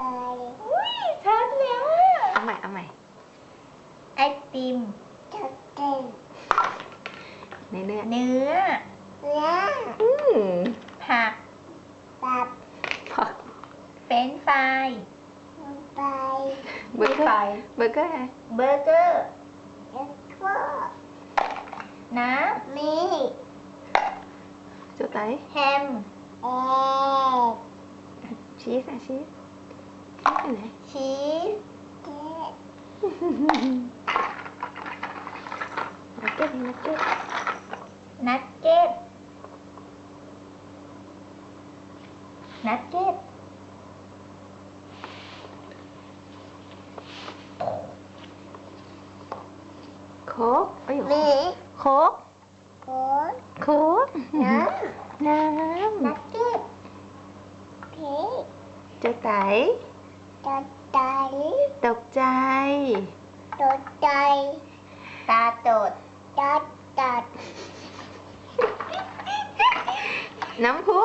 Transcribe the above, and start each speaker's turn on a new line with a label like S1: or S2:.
S1: อุ้ยชัดแล้วอะ
S2: เอาใหม่ เอาใหม่
S1: ไอติม
S2: ในเนื้อ
S1: เนื้อ
S2: อืม
S1: ผัก
S2: ผัก
S1: เฟรนช์ฟราย
S2: เบอร์เกอร์เบอร์เกอร์ไง
S1: เบอร์เกอร์น้
S2: จุดไหนำ
S1: แฮม
S2: ชีสอะชีส này nát chết nát chết. Nát
S1: chết nát
S2: chết khố. Ôi dồi khố. Khố. Khố nám nám nát
S1: chết. Thế. Cho tẩy. ตนักเก็ต
S2: โค้กเอ้ยโค้กโค้ก
S1: น้
S2: น้ำ
S1: นักเก็ตำ
S2: จุดไหนตกใจ
S1: ตาโตด
S2: น้ำพุ